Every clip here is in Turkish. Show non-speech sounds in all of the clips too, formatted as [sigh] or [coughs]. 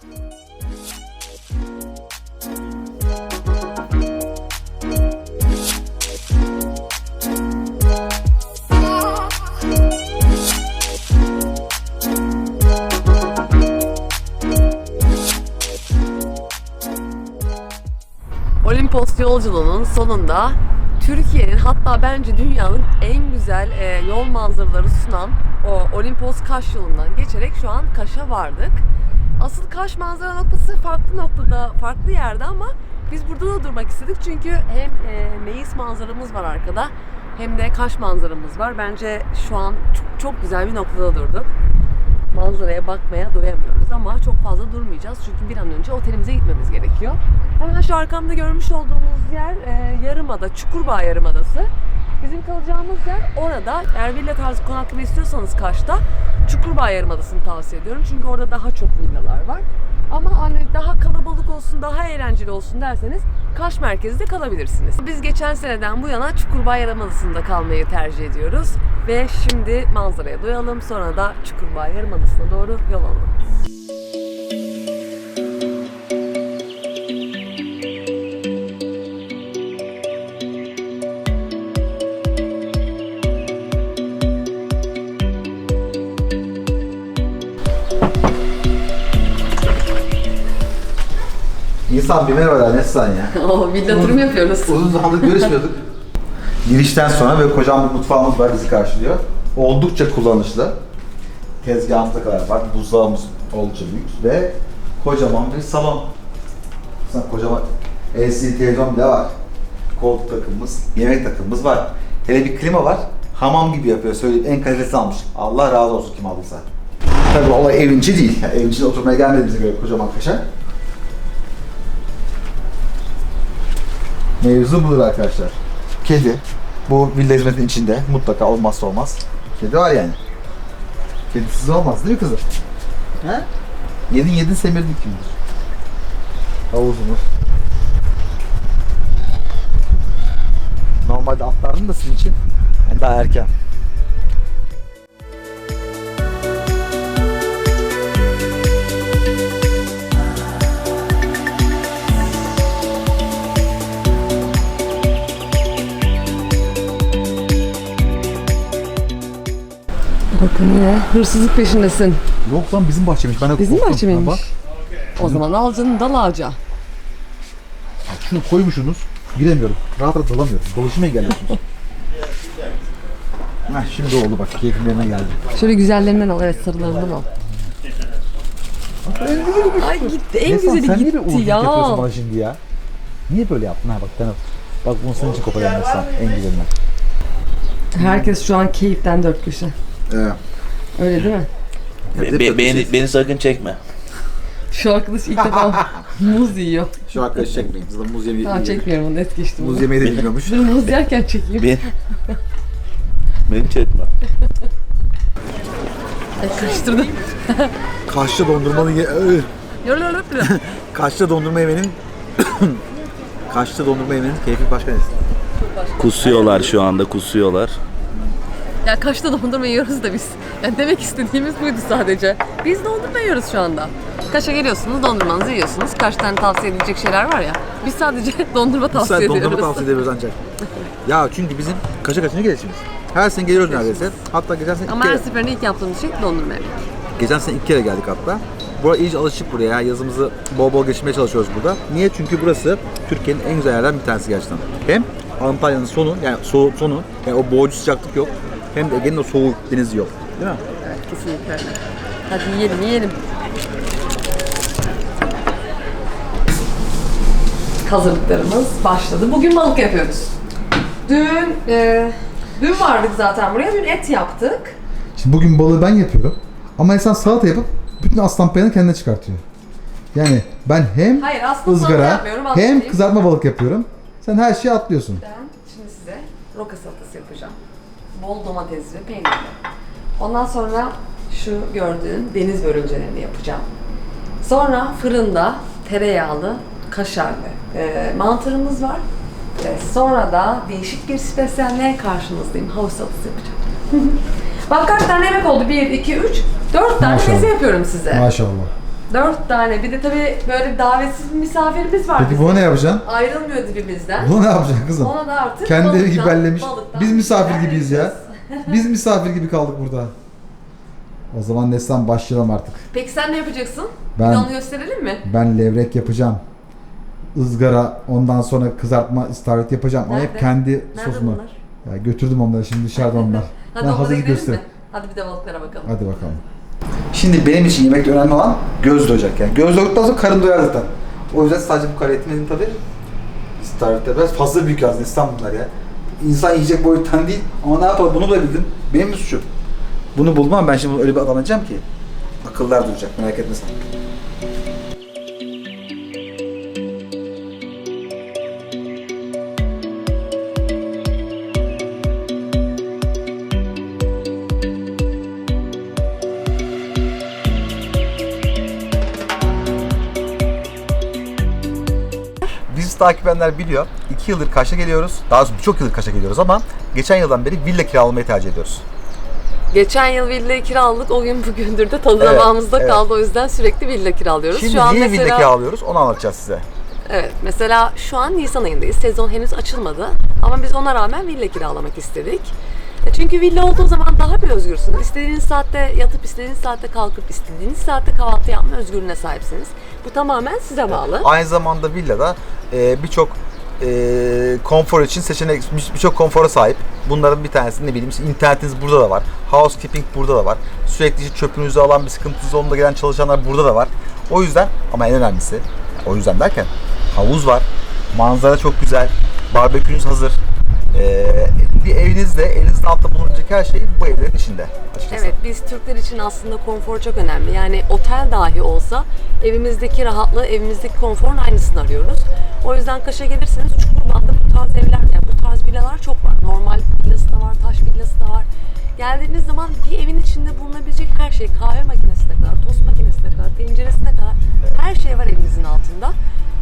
Olimpos yolculuğunun sonunda Türkiye'nin hatta bence dünyanın en güzel e, yol manzaraları sunan o Olimpos Kaş yolundan geçerek şu an Kaş'a vardık. Asıl Kaş manzara noktası farklı noktada, farklı yerde ama biz burada da durmak istedik çünkü hem e, Meis manzaramız var arkada hem de Kaş manzaramız var. Bence şu an çok, çok güzel bir noktada durduk manzaraya bakmaya doyamıyoruz ama çok fazla durmayacağız çünkü bir an önce otelimize gitmemiz gerekiyor. Hemen şu arkamda görmüş olduğumuz yer e, Yarımada, Çukurbağ Yarımadası. Bizim kalacağımız yer orada. Eğer villa tarzı konaklama istiyorsanız Kaş'ta Çukurbağ Yarımadası'nı tavsiye ediyorum. Çünkü orada daha çok villalar var. Ama hani daha kalabalık olsun, daha eğlenceli olsun derseniz Kaş merkezde kalabilirsiniz. Biz geçen seneden bu yana Çukurbağ Yarımadası'nda kalmayı tercih ediyoruz. Ve şimdi manzaraya doyalım sonra da Çukurbağ Yarımadası'na doğru yol alalım. İnsan bir merhaba Neslan ya. [laughs] Oo, villa turu mu yapıyoruz? Uzun zamandır görüşmüyorduk. Girişten sonra böyle kocaman bir mutfağımız var bizi karşılıyor. Oldukça kullanışlı. Tezgahımıza kadar var. Buzdağımız oldukça büyük ve kocaman bir salon. Mesela kocaman LCD televizyon bile var. Koltuk takımımız, yemek takımımız var. Hele bir klima var. Hamam gibi yapıyor. Söyleyeyim en kalitesi almış. Allah razı olsun kim aldıysa. Tabii olay evinci değil. Yani evin içine oturmaya gelmediğimize göre kocaman kaşar. Mevzu budur arkadaşlar. Kedi. Bu villa hizmetinin içinde mutlaka olmazsa olmaz. Kedi var yani. Kedisiz olmaz değil mi kızım? He? Yedin yedin semirdin kimdir? Havuzumuz. Normalde atlardım da sizin için. Yani daha erken. Bakın yine hırsızlık peşindesin. Yok lan bizim bahçeymiş. Ben de Bizim korktum. bahçe Ha, miymiş? Bak, O zaman al canım dal ağaca. bak şunu koymuşsunuz. Giremiyorum. Rahat rahat dalamıyorum. Dolaşıma engelliyorsunuz. Heh, şimdi oldu bak. Keyfim yerine geldi. Şöyle güzellerinden al evet sarılarından al. Ay gitti en Neslan, güzeli sen niye bir gitti uğursuzluk ya. bana şimdi ya? Niye böyle yaptın ha bak ben Bak bunu senin için koparıyorum. En güzelinden. Herkes şu an keyiften dört köşe. Evet. Öyle değil mi? Be- be- beni, beni sakın çekme. Şu arkadaş ilk defa [laughs] muz yiyor. Şu arkadaşı çekmeyin. Zaten muz yemeği, Tamam çekmiyorum onu et geçtim. muz yemeği de bilmiyormuş. Dur muz yerken çekeyim. Beni, beni çekme. Ay karıştırdım. Kaşlı dondurmanın ye... Iı. [laughs] Kaşlı dondurma yemenin [coughs] Kaşlı dondurma yemenin keyfi başka Neslan. Kusuyorlar şu anda kusuyorlar. Ya kaçta dondurma yiyoruz da biz. Yani demek istediğimiz buydu sadece. Biz dondurma yiyoruz şu anda. Kaş'a geliyorsunuz, dondurmanızı yiyorsunuz. Kaç tane tavsiye edilecek şeyler var ya. Biz sadece [laughs] dondurma tavsiye Sen ediyoruz. dondurma tavsiye ediyoruz ancak. ya çünkü bizim kaça kaçıncı gelişimiz? Her sene geliyoruz neredeyse. Hatta geçen sene Ama iki her kere, seferinde ilk yaptığımız şey dondurma yemek. geçen sene iki kere geldik hatta. Bura iyice alışık buraya. Yazımızı bol bol geçirmeye çalışıyoruz burada. Niye? Çünkü burası Türkiye'nin en güzel yerlerden bir tanesi gerçekten. Hem Antalya'nın sonu, yani soğuk sonu, yani o boğucu sıcaklık yok. Hem de Ege'nin o soğuk denizi yok. Değil mi? Evet, kesinlikle. Hadi yiyelim, yiyelim. Hazırlıklarımız başladı. Bugün balık yapıyoruz. Dün, e, dün vardık zaten buraya. Dün et yaptık. Şimdi bugün balığı ben yapıyorum. Ama insan salata yapıp bütün aslan payını kendine çıkartıyor. Yani ben hem Hayır, aslında ızgara yapmıyorum, hem kızartma balık yapıyorum. Sen her şeyi atlıyorsun. Bol domates ve peynirli. Ondan sonra şu gördüğün deniz börülcelerini yapacağım. Sonra fırında tereyağlı, kaşarlı e, mantarımız var. Ve sonra da değişik bir spesyalle karşınızdayım. Havuç salatası yapacağım. [laughs] Bak kaç tane yemek oldu? 1, 2, 3, 4 tane Maşallah. meze yapıyorum size. Maşallah. Dört tane. Bir de tabii böyle davetsiz bir misafirimiz var. Peki bizim. bunu ne yapacaksın? Ayrılmıyor dibimizden. Bunu ne yapacaksın kızım? Ona da artık Kendi evi balıktan- gibi bellemiş. balıktan Biz misafir gibiyiz ya. [laughs] Biz misafir gibi kaldık burada. O zaman Neslihan başlayalım artık. Peki sen ne yapacaksın? Ben- Bir de onu gösterelim mi? Ben levrek yapacağım. ızgara, ondan sonra kızartma istavrit yapacağım. Ama hep Nerede? kendi Nerede sosumu. bunlar? Ya götürdüm onları şimdi dışarıda onlar. [laughs] Hadi ben onlara hazır gidelim göster. mi? Hadi bir de balıklara bakalım. Hadi bakalım. Şimdi benim için yemekte önemli olan göz doyacak yani. Göz doyduktan sonra karın doyar zaten. O yüzden sadece bu kadar etmedim tabii. İstavritler biraz fazla büyük aslında İstanbul bunlar ya. İnsan yiyecek boyuttan değil ama ne yapalım bunu bulabildim. Benim mi suçum? Bunu bulmam ben şimdi öyle bir adanacağım ki. Akıllar duracak merak etme sen. takip edenler biliyor. 2 yıldır Kaş'a geliyoruz. Daha doğrusu birçok yıldır Kaş'a geliyoruz ama geçen yıldan beri villa kiralamayı tercih ediyoruz. Geçen yıl villa kiraladık. O gün bugündür de tadı Evet, damağımızda evet. kaldı. O yüzden sürekli villa kiralıyoruz. Şimdi şu an niye mesela villa kiralıyoruz onu anlatacağız size. Evet, mesela şu an Nisan ayındayız. Sezon henüz açılmadı. Ama biz ona rağmen villa kiralamak istedik. Çünkü villa olduğu zaman daha bir özgürsünüz. İstediğiniz saatte yatıp, istediğiniz saatte kalkıp, istediğiniz saatte kahvaltı yapma özgürlüğüne sahipsiniz. Bu tamamen size bağlı. Aynı zamanda villada e, birçok e, konfor için seçenek bir- birçok konfora sahip. Bunların bir tanesi ne bileyim internetiniz burada da var. Housekeeping burada da var. Sürekli çöpünüzü alan bir sıkıntınız olduğunda gelen çalışanlar burada da var. O yüzden ama en önemlisi o yüzden derken havuz var. Manzara çok güzel. Barbekünüz hazır. E, bir evinizde elinizin altında bulunacak her şey bu evlerin içinde. Açıkçası. Evet, biz Türkler için aslında konfor çok önemli. Yani otel dahi olsa evimizdeki rahatlığı, evimizdeki konforun aynısını arıyoruz. O yüzden Kaş'a gelirseniz Çukurbağ'da bu tarz evler, yani bu tarz villalar çok var. Normal villası da var, taş villası da var. Geldiğiniz zaman bir evin içinde bulunabilecek her şey, kahve makinesine kadar, tost makinesine kadar, tenceresine kadar her şey var evinizin altında.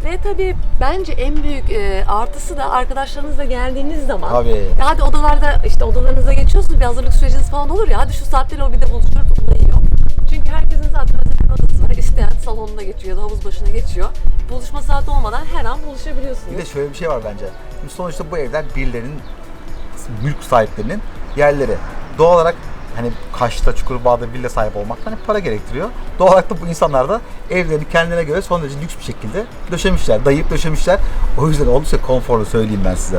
Ve tabii bence en büyük e, artısı da arkadaşlarınızla geldiğiniz zaman Tabii. ya hadi odalarda işte odalarınıza geçiyorsunuz bir hazırlık süreciniz falan olur ya hadi şu saatte lobide buluşuruz olayı yok. Çünkü herkesin zaten bir odası var. İsteyen salonuna geçiyor ya da havuz başına geçiyor. Buluşma saati olmadan her an buluşabiliyorsunuz. Bir de şöyle bir şey var bence. Şimdi sonuçta bu evler birilerinin mülk sahiplerinin yerleri. Doğal olarak hani Kaş'ta, Çukurbağa'da villa sahip olmak hani para gerektiriyor. Doğal olarak da bu insanlar da evlerini kendine göre son derece lüks bir şekilde döşemişler, dayayıp döşemişler. O yüzden oldukça konforlu söyleyeyim ben size.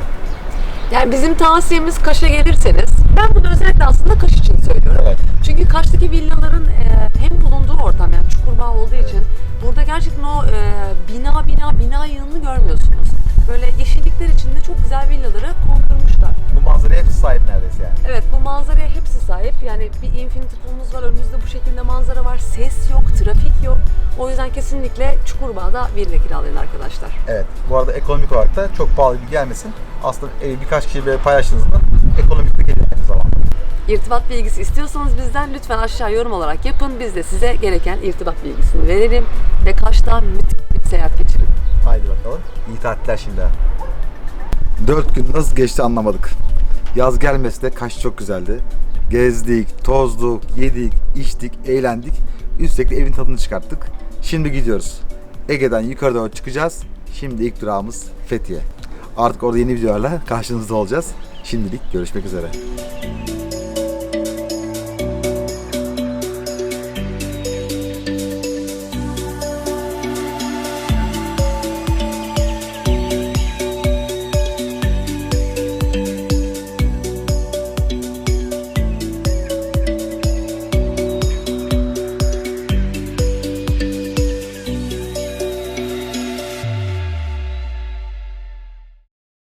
Yani bizim tavsiyemiz Kaş'a gelirseniz, ben bunu özellikle aslında Kaş için söylüyorum. Evet. Çünkü Kaş'taki villaların e, hem bulunduğu ortam yani Çukurbağ olduğu için burada gerçekten o e, bina bina bina yığınını görmüyorsunuz. Böyle yeşillikler içinde çok güzel villaları kondurmuşlar. Bu manzaraya hepsi sahip neredeyse yani. Evet bu manzaraya hepsi sahip. Yani bir infinity pool'umuz var. Önümüzde bu şekilde manzara var. Ses yok, trafik yok. O yüzden kesinlikle Çukurbağ'da villa kiralayın arkadaşlar. Evet. Bu arada ekonomik olarak da çok pahalı gibi gelmesin. Aslında evi birkaç kişi böyle paylaştığınızda ekonomik de geliyor aynı zamanda. İrtibat bilgisi istiyorsanız bizden lütfen aşağı yorum olarak yapın. Biz de size gereken irtibat bilgisini verelim. Ve Kaş'ta müthiş bir seyahat geçirin. Haydi bakalım. İyi tatiller şimdi. Dört gün nasıl geçti anlamadık. Yaz gelmesi de Kaş çok güzeldi. Gezdik, tozduk, yedik, içtik, eğlendik. Üstelik evin tadını çıkarttık. Şimdi gidiyoruz. Ege'den yukarı doğru çıkacağız. Şimdi ilk durağımız Fethiye. Artık orada yeni videolarla karşınızda olacağız. Şimdilik görüşmek üzere.